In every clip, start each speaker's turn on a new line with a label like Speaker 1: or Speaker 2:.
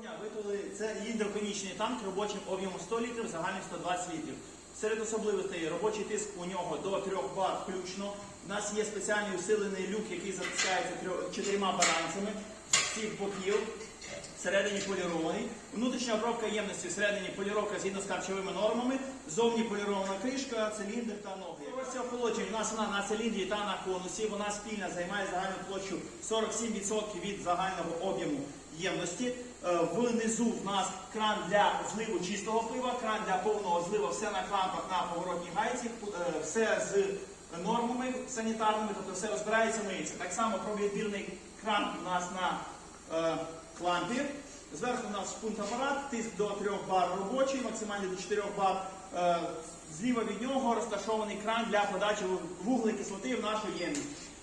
Speaker 1: дня. Виготовили це гідроконічний танк робочим об'ємом 100 літрів, загальним 120 літрів. Серед особливостей робочий тиск у нього до 3 бар включно. У нас є спеціальний усилений люк, який затискається трьох- чотирма баранцями з всіх боків. Всередині полірований. Внутрішня обробка ємності всередині поліровка згідно з харчовими нормами. Зовні полірована кришка, циліндр та ноги. Ось охолодження у нас вона на циліндрі та на конусі. Вона спільна займає загальну площу 47% від загального об'єму ємності. Е, Внизу в нас кран для зливу чистого пива, кран для повного зливу, все на клампах на поворотній гайці, е, все з нормами санітарними, тобто все розбирається, миється. Так само пробідбірний кран у нас на е, клампі. Зверху у нас пункт апарат, тиск до 3 бар робочий, максимальний до 4 бар. Е, Зліва від нього розташований кран для подачі вуглекислоти в нашу ємність.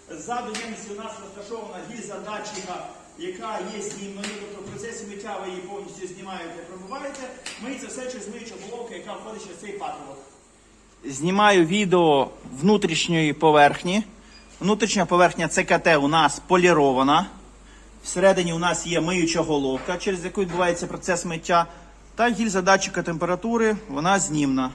Speaker 1: Ззаду ємності у нас розташована гільза датчика, яка є знімною, тобто в процесі миття ви її повністю знімаєте, промиваєте. Миється все через миючу головку, яка входить через цей патрубок. Знімаю відео внутрішньої поверхні. Внутрішня поверхня ЦКТ у нас полірована. Всередині у нас є миюча головка, через яку відбувається процес миття. Та гільза датчика температури, вона знімна.